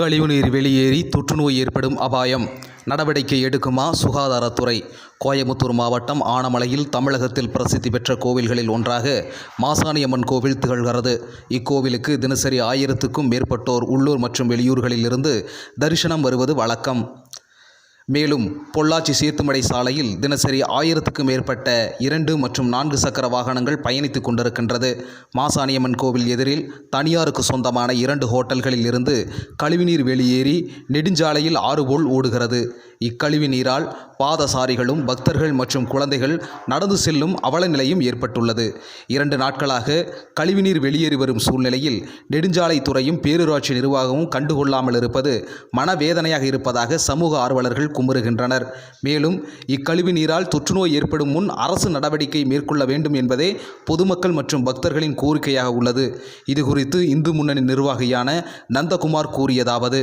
கழிவுநீர் வெளியேறி தொற்றுநோய் ஏற்படும் அபாயம். நடவடிக்கை எடுக்குமா? சுகாதாரத்துறை. கோயமுத்தூர் மாவட்டம் ஆனமலையில் தமிழகத்தில் பிரசித்தி பெற்ற கோவில்களில் ஒன்றாக மாசாணியம்மன் கோவில் திகழ்கிறது. இக்கோவிலுக்கு தினசரி ஆயிரத்துக்கும் மேற்பட்டோர் உள்ளூர் மற்றும் வெளியூர்களில் இருந்து தரிசனம் வருவது வழக்கம். மேலும் பொள்ளாச்சி சீர்த்துமடை சாலையில் தினசரி ஆயிரத்துக்கும் மேற்பட்ட இரண்டு மற்றும் நான்கு சக்கர வாகனங்கள் பயணித்துக் கொண்டிருக்கின்றது. மாசாணியம்மன் கோவில் எதிரில் தனியாருக்கு சொந்தமான இரண்டு ஹோட்டல்களில் இருந்து கழிவுநீர் வெளியேறி நெடுஞ்சாலையில் ஆறு போல் ஓடுகிறது. இக்கழிவு நீரால் பாதசாரிகளும் பக்தர்கள் மற்றும் குழந்தைகள் நடந்து செல்லும் அவல நிலையும் ஏற்பட்டுள்ளது. இரண்டு நாட்களாக கழிவுநீர் வெளியேறி வரும் சூழ்நிலையில் நெடுஞ்சாலைத்துறையும் பேரூராட்சி நிர்வாகமும் கண்டுகொள்ளாமல் இருப்பது மனவேதனையாக இருப்பதாக சமூக ஆர்வலர்கள் குமுறுகின்றனர். மேலும் இக்கழிவு நீரால் தொற்றுநோய் ஏற்படும் முன் அரசு நடவடிக்கை மேற்கொள்ள வேண்டும் என்பதே பொதுமக்கள் மற்றும் பக்தர்களின் கோரிக்கையாக உள்ளது. இது குறித்து இந்து முன்னணி நிர்வாகியான நந்தகுமார் கூறியதாவது.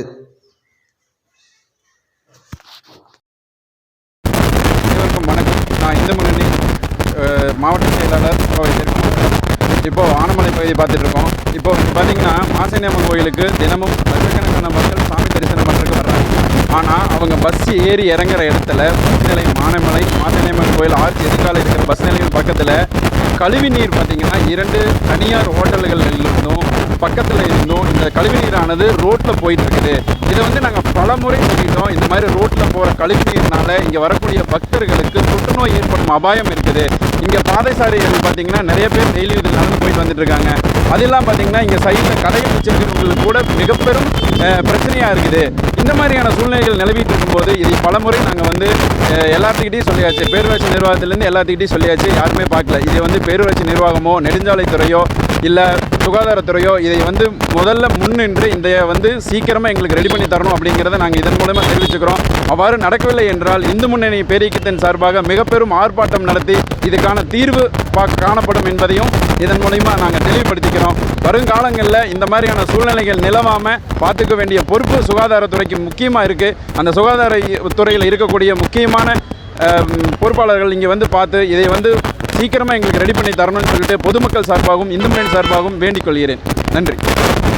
அனைவருக்கும் வணக்கம். நான் இந்து முன்னணி மாவட்ட செயலாளர் இப்போது இப்போ ஆனமலை பகுதி பார்த்துட்டு இருக்கோம். இப்போ பார்த்தீங்கன்னா மாசினியம்மன் கோயிலுக்கு தினமும் லட்சக்கணக்கான அவங்க பஸ் ஏறி இறங்குற இடத்துல பஸ் நிலையம் மானமலை மாசனியம்மன் கோயில் ஆர்ச்சி எதிர்கால இருக்கிற பஸ் நிலையம் பக்கத்தில் கழிவு நீர் பார்த்தீங்கன்னா இரண்டு தனியார் ஹோட்டல்கள் இருந்தும் பக்கத்தில் இருந்தும் இந்த கழிவு நீரானது ரோட்டில் போயிட்டுருக்குது. இதை வந்து நாங்கள் பல முறை சொல்லிட்டோம். இந்த மாதிரி ரோட்டில் போகிற கழிவு நீர்னால இங்கே வரக்கூடிய பக்தர்களுக்கு தொற்றுநோய் ஏற்படும் அபாயம் இருக்குது. இங்கே பாதைசாரிகள் பார்த்தீங்கன்னா நிறைய பேர் டெய்லி இதில் நடந்து போயிட்டு வந்துட்டு இருக்காங்க அதெல்லாம் பார்த்தீங்கன்னா இங்கே சைடில் கடைகள் வச்சிருக்கிறவங்களுக்கு கூட மிக பெரும் பிரச்சனையாக இருக்குது. இந்த மாதிரியான சூழ்நிலைகள் நிலவிட்டு இருக்கும்போது இதை பலமுறை நாங்கள் வந்து எல்லாத்துக்கிட்டையும் சொல்லியாச்சு. பேரூராட்சி நிர்வாகத்திலேருந்து எல்லாத்துக்கிட்டையும் சொல்லியாச்சு. யாருமே பார்க்கல. இதை வந்து பேரூராட்சி நிர்வாகமோ நெடுஞ்சாலைத்துறையோ இல்லை சுகாதாரத்துறையோ இதை வந்து முதல்ல முன்னின்று இந்த வந்து சீக்கிரமாக எங்களுக்கு ரெடி பண்ணி தரணும் அப்படிங்கிறத நாங்கள் இதன் மூலமாக தெரிவிச்சுக்கிறோம். அவ்வாறு நடக்கவில்லை என்றால் இந்து முன்னணி பேரியக்கத்தின் சார்பாக மிக பெரும் ஆர்ப்பாட்டம் நடத்தி இதுக்கான தீர்வு பா- காணப்படும் என்பதையும் இதன் மூலயமா நாங்கள் தெளிவுபடுத்திக்கிறோம். வருங்காலங்களில் இந்த மாதிரியான சூழ்நிலைகள் நிலவாமல் பார்த்துக்க வேண்டிய பொறுப்பு சுகாதாரத்துறைக்கு முக்கியமாக இருக்குது அந்த சுகாதார துறையில் இருக்கக்கூடிய முக்கியமான பொறுப்பாளர்கள் இங்கே வந்து பார்த்து இதை வந்து சீக்கிரமாக எங்களுக்கு ரெடி பண்ணி தரணும்னு சொல்லிட்டு பொதுமக்கள் சார்பாகவும் இந்து முன்னணி சார்பாகவும் வேண்டிக் கொள்கிறேன். நன்றி.